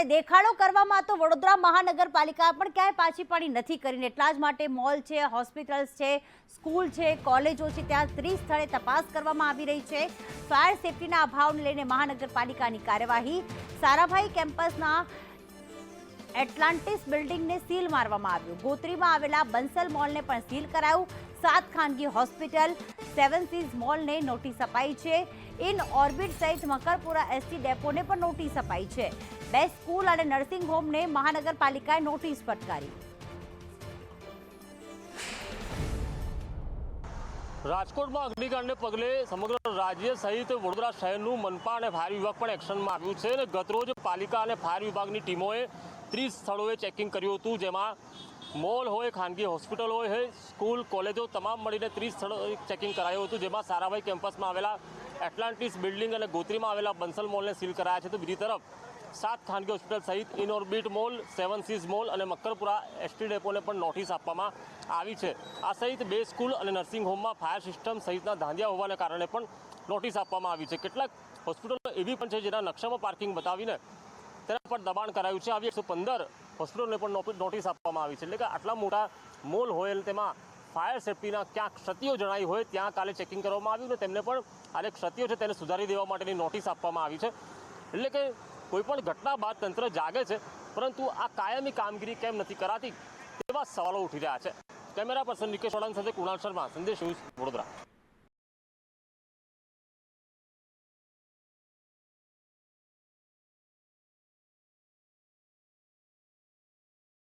અને દેખાડો કરવામાં તો વડોદરા મહાનગરપાલિકા પણ ક્યાંય પાછી પાણી નથી કરીને. એટલા જ માટે મોલ છે, હોસ્પિટલ્સ છે, સ્કૂલ છે, કોલેજો છે, ત્યાં ત્રીસ સ્થળે તપાસ કરવામાં આવી રહી છે. ફાયર સેફટીના અભાવને લઈને મહાનગરપાલિકાની કાર્યવાહી. સારાભાઈ કેમ્પસના એટલાન્ટિસ બિલ્ડિંગને સીલ મારવામાં આવ્યું. ગોત્રીમાં આવેલા બંસલ મોલને પણ સીલ કરાયું. સાત ખાનગી હોસ્પિટલ, સેવન સીઝ મોલને નોટિસ અપાઈ છે. ઇન ઓર્બિટ સહિત મકરપુરા એસટી ડેપોને પણ નોટિસ અપાઈ છે. બે સ્કૂલ અને નર્સિંગ હોમને મહાનગરપાલિકાએ નોટિસ ફટકારી. રાજકોટમાં અગ્નિકાંડને પગલે સમગ્ર રાજ્ય સહિત વડોદરા શહેરનું મનપા અને ફાયર વિભાગ પણ એક્શનમાં આવ્યું છે અને ગતરોજ પાલિકા અને ફાયર વિભાગની ટીમોએ ત્રીસ સ્થળોએ ચેકિંગ કર્યું હતું, જેમાં મોલ હોય, ખાનગી હોસ્પિટલ હોય સ્કૂલ, કોલેજો તમામ મળીને ત્રીસ સ્થળોએ ચેકિંગ કરાયું હતું, જેમાં સારાભાઈ કેમ્પસમાં આવેલા એટલાન્ટિસ બિલ્ડિંગ અને ગોત્રીમાં આવેલા બંસલ મોલને સીલ કરાયા છે. તો બીજી તરફ સાત ખાનગી હોસ્પિટલ સહિત Inorbit mall, seven seas mall અને મક્કરપુરા એસટી ડેપોને પણ નોટિસ આપવામાં આવી છે. આ સહિત બે સ્કૂલ અને નર્સિંગ હોમમાં ફાયર સિસ્ટમ સહિતના ધાંધિયા હોવાને કારણે પણ નોટિસ આપવામાં આવી છે. કેટલાક હોસ્પિટલો એવી પણ છે જેના નકશામાં પાર્કિંગ બતાવીને તેના પર દબાણ કરાયું છે. આવી એકસો પંદર હોસ્પિટલોને પણ નોટિસ આપવામાં આવી છે. એટલે કે આટલા મોટા મોલ હોય તેમાં ફાયર સેફટીના ક્યાંક ક્ષતિઓ જણાઈ હોય ત્યાં કાલે ચેકિંગ કરવામાં આવ્યું ને તેમને પણ આ જે ક્ષતિઓ છે તેને સુધારી દેવા માટેની નોટિસ આપવામાં આવી છે. એટલે કે કોઈ પણ ઘટના બાદ તંત્ર જાગે છે, પરંતુ આ કાયમી કામગીરી કેમ નથી કરાતી તેવા સવાલો ઉઠી રહ્યા છે. કેમેરા પર્સન નિકેશ વડાંગ સાથે કુણાલ શર્મા, સંદેશ ન્યૂઝ વડોદરા.